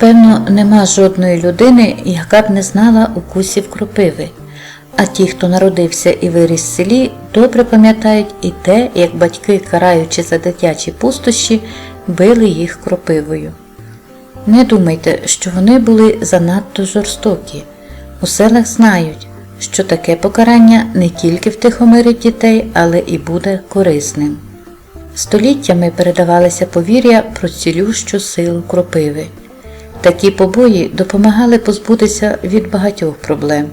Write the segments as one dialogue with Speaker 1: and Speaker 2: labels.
Speaker 1: Напевно, нема жодної людини, яка б не знала укусів кропиви. А ті, хто народився і виріс в селі, добре пам'ятають і те, як батьки, караючи за дитячі пустощі, били їх кропивою. Не думайте, що вони були занадто жорстокі. У селах знають, що таке покарання не тільки втихомирить дітей, але і буде корисним. Століттями передавалися повір'я про цілющу силу кропиви. Такі побої допомагали позбутися від багатьох проблем,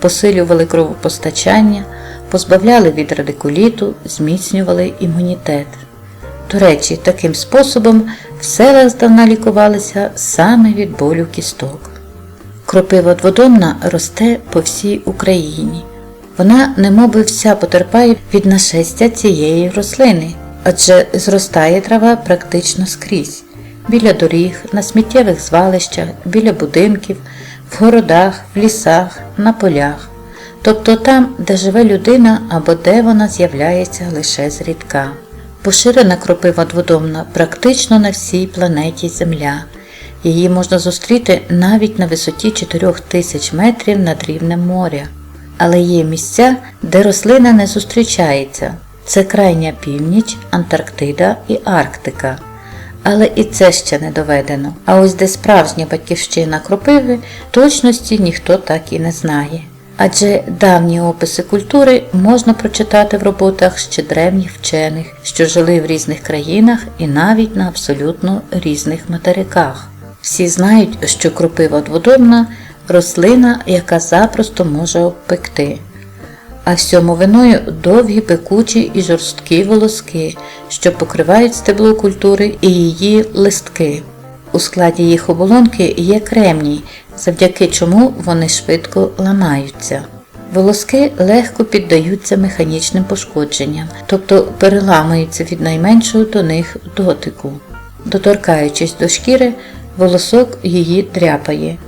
Speaker 1: посилювали кровопостачання, позбавляли від радикуліту, зміцнювали імунітет. До речі, таким способом в селах здавна лікувалися саме від болю кісток. Кропива дводомна росте по всій Україні. Вона немоби вся потерпає від нашестя цієї рослини, адже зростає трава практично скрізь біля доріг, на сміттєвих звалищах, біля будинків, в городах, в лісах, на полях, тобто там, де живе людина або де вона з'являється лише зрідка. Поширена кропива дводомна практично на всій планеті Земля. Її можна зустріти навіть на висоті 4000 метрів над рівнем моря. Але є місця, де рослина не зустрічається. Це крайня північ, Антарктида і Арктика. Але і це ще не доведено. А ось де справжня батьківщина кропиви, точності ніхто так і не знає. Адже давні описи культури можна прочитати в роботах ще древніх вчених, що жили в різних країнах і навіть на абсолютно різних материках. Всі знають, що кропива дводомна рослина, яка запросто може обпекти. А всьому виною довгі пекучі і жорсткі волоски, що покривають стебло культури і її листки. У складі їх оболонки є кремній, завдяки чому вони швидко ламаються. Волоски легко піддаються механічним пошкодженням, тобто переламуються від найменшого до них дотику. Доторкаючись до шкіри, волосок її дряпає,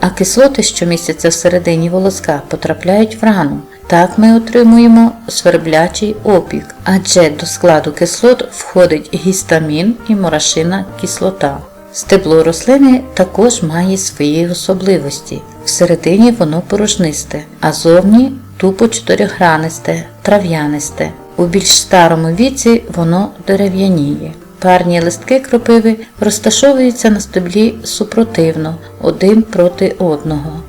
Speaker 1: а кислоти, що містяться всередині волоска, потрапляють в рану. Так ми отримуємо сверблячий опік, адже до складу кислот входить гістамін і мурашина кислота. Стебло рослини також має свої особливості. Всередині воно порожнисте, а зовні тупо чотиригранисте, трав'янисте. У більш старому віці воно дерев'яніє. Парні листки кропиви розташовуються на стеблі супротивно, один проти одного.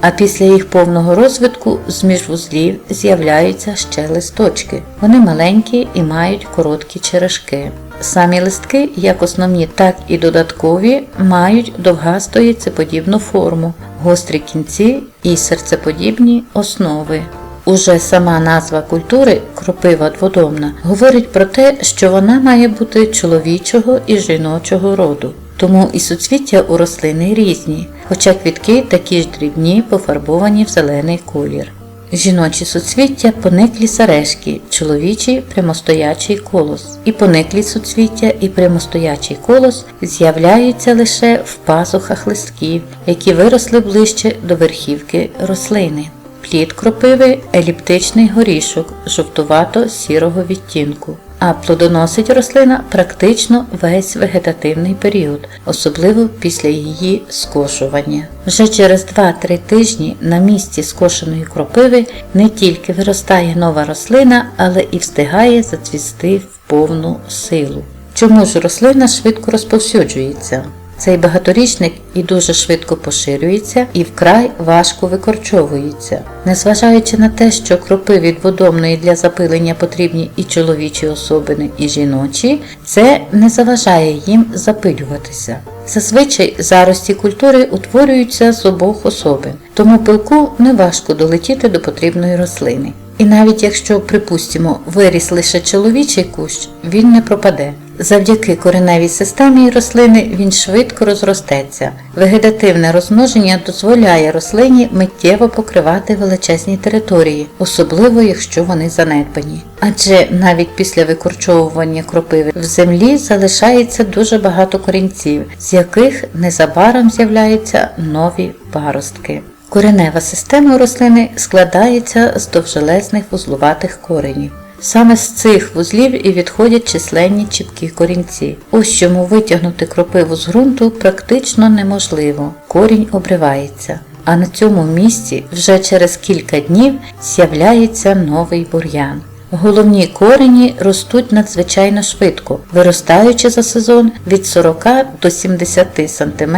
Speaker 1: А після їх повного розвитку з міжвузлів з'являються ще листочки. Вони маленькі і мають короткі черешки. Самі листки, як основні, так і додаткові, мають довгасту яйцеподібну форму, гострі кінці і серцеподібні основи. Уже сама назва культури кропива дводомна говорить про те, що вона має бути чоловічого і жіночого роду. Тому і суцвіття у рослини різні, хоча квітки такі ж дрібні, пофарбовані в зелений колір. Жіночі суцвіття пониклі сережки, чоловічий прямостоячий колос. І пониклі суцвіття і прямостоячий колос з'являються лише в пазухах листків, які виросли ближче до верхівки рослини. Плід кропиви еліптичний горішок жовтувато-сірого відтінку, а плодоносить рослина практично весь вегетативний період, особливо після її скошування. Вже через 2-3 тижні на місці скошеної кропиви не тільки виростає нова рослина, але і встигає зацвісти в повну силу. Чому ж рослина швидко розповсюджується? Цей багаторічник і дуже швидко поширюється і вкрай важко викорчовується. Незважаючи на те, що кропи від водомної для запилення потрібні і чоловічі особини, і жіночі, це не заважає їм запилюватися. Зазвичай зарості культури утворюються з обох особин, тому пилку не важко долетіти до потрібної рослини. І навіть якщо, припустимо, виріс лише чоловічий кущ, він не пропаде. Завдяки кореневій системі рослини він швидко розростеться. Вегетативне розмноження дозволяє рослині миттєво покривати величезні території, особливо якщо вони занедбані. Адже навіть після викорчовування кропиви в землі залишається дуже багато корінців, з яких незабаром з'являються нові паростки. Коренева система рослини складається з довжелезних вузлуватих коренів. Саме з цих вузлів і відходять численні чіпкі корінці. Ось чому витягнути кропиву з ґрунту практично неможливо. Корінь обривається. А на цьому місці вже через кілька днів з'являється новий бур'ян. Головні корені ростуть надзвичайно швидко, виростаючи за сезон від 40 до 70 см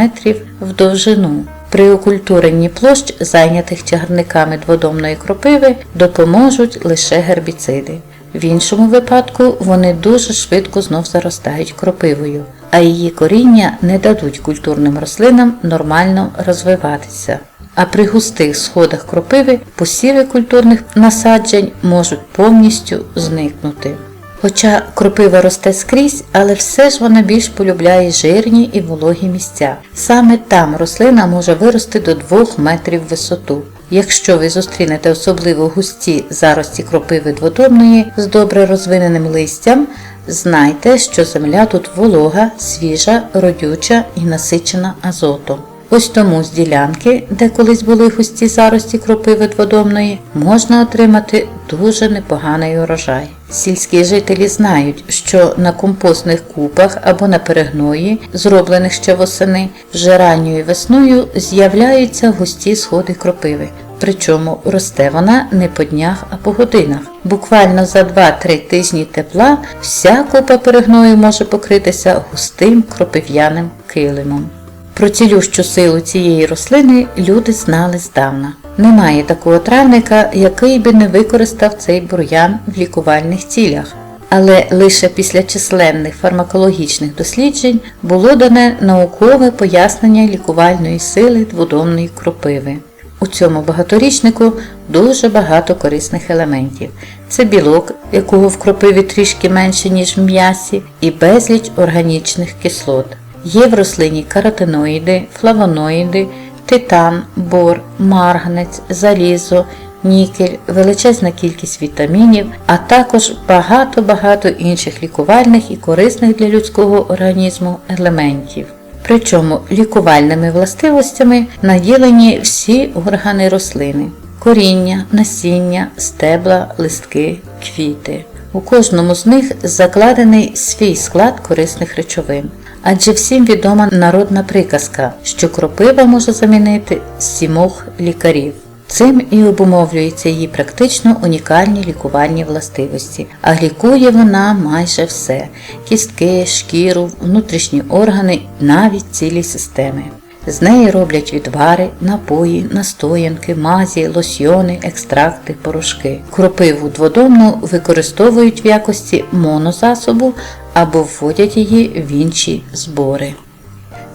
Speaker 1: в довжину. При окультуренні площ, зайнятих чагарниками дводомної кропиви, допоможуть лише гербіциди. В іншому випадку вони дуже швидко знов заростають кропивою, а її коріння не дадуть культурним рослинам нормально розвиватися. А при густих сходах кропиви посіви культурних насаджень можуть повністю зникнути. Хоча кропива росте скрізь, але все ж вона більш полюбляє жирні і вологі місця. Саме там рослина може вирости до 2 метрів висоту. Якщо ви зустрінете особливо густі зарості кропиви дводомної з добре розвиненим листям, знайте, що земля тут волога, свіжа, родюча і насичена азотом. Ось тому з ділянки, де колись були густі зарості кропиви дводомної, можна отримати дуже непоганий урожай. Сільські жителі знають, що на компостних купах або на перегної, зроблених ще восени, вже ранньою весною з'являються густі сходи кропиви. Причому росте вона не по днях, а по годинах. Буквально за 2-3 тижні тепла вся купа перегною може покритися густим кропив'яним килимом. Про цілющу силу цієї рослини люди знали здавна. Немає такого травника, який би не використав цей бур'ян в лікувальних цілях. Але лише після численних фармакологічних досліджень було дане наукове пояснення лікувальної сили дводомної кропиви. У цьому багаторічнику дуже багато корисних елементів. Це білок, якого в кропиві трішки менше, ніж в м'ясі, і безліч органічних кислот. Є в рослині каротиноїди, флавоноїди, титан, бор, марганець, залізо, нікель, величезна кількість вітамінів, а також багато-багато інших лікувальних і корисних для людського організму елементів. Причому лікувальними властивостями наділені всі органи рослини коріння, насіння, стебла, листки, квіти. У кожному з них закладений свій склад корисних речовин. Адже всім відома народна приказка, що кропива може замінити сімох лікарів. Цим і обумовлюються її практично унікальні лікувальні властивості, а лікує вона майже все кістки, шкіру, внутрішні органи, навіть цілі системи. З неї роблять відвари, напої, настоянки, мазі, лосьйони, екстракти, порошки. Кропиву дводомну використовують в якості монозасобу або вводять її в інші збори.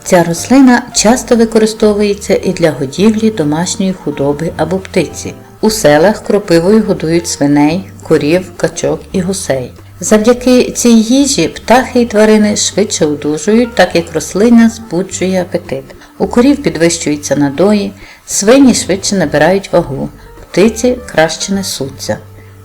Speaker 1: Ця рослина часто використовується і для годівлі домашньої худоби або птиці. У селах кропивою годують свиней, корів, качок і гусей. Завдяки цій їжі птахи і тварини швидше одужують, так як рослина збуджує апетит. У корів підвищуються надої, свині швидше набирають вагу, птиці краще несуться.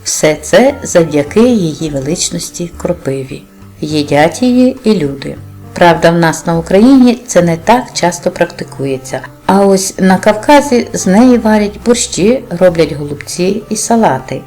Speaker 1: Все це завдяки її величності кропиві. Їдять її і люди. Правда, в нас на Україні це не так часто практикується. А ось на Кавказі з неї варять борщі, роблять голубці і салати.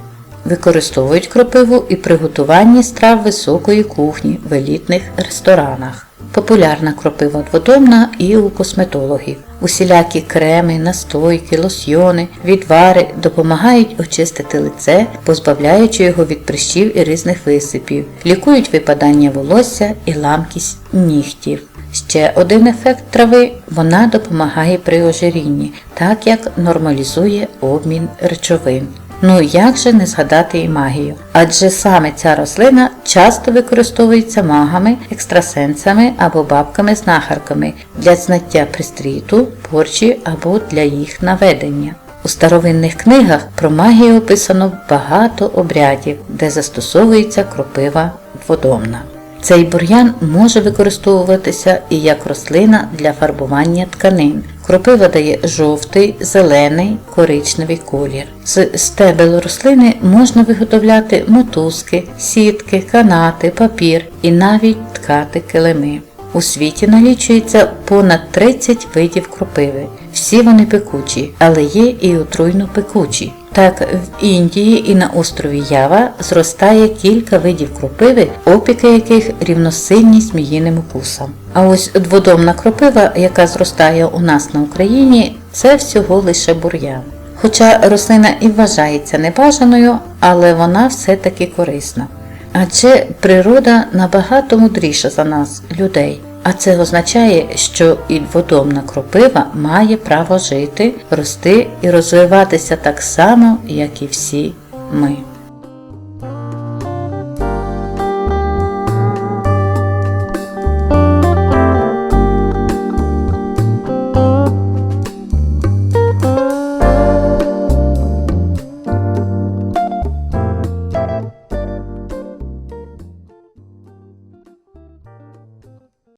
Speaker 1: Використовують кропиву і при готуванні страв високої кухні в елітних ресторанах. Популярна кропива дводомна і у косметологів. Усілякі креми, настойки, лосьйони, відвари допомагають очистити лице, позбавляючи його від прищів і різних висипів, лікують випадання волосся і ламкість нігтів. Ще один ефект трави вона допомагає при ожирінні, так як нормалізує обмін речовин. Ну як же не згадати і магію? Адже саме ця рослина часто використовується магами, екстрасенсами або бабками-знахарками для знаття пристріту, порчі або для їх наведення. У старовинних книгах про магію описано багато обрядів, де застосовується кропива дводомна. Цей бур'ян може використовуватися і як рослина для фарбування тканин. Кропива дає жовтий, зелений, коричневий колір. З стебел рослини можна виготовляти мотузки, сітки, канати, папір і навіть ткати килими. У світі налічується понад 30 видів кропиви. Всі вони пекучі, але є і отруйно пекучі. Так, в Індії і на острові Ява зростає кілька видів кропиви, опіки яких рівносильні зміїним укусам. А ось дводомна кропива, яка зростає у нас на Україні, це всього лише бур'ян. Хоча рослина і вважається небажаною, але вона все-таки корисна. Адже природа набагато мудріша за нас, людей. А це означає, що і дводомна кропива має право жити, рости і розвиватися так само, як і всі ми.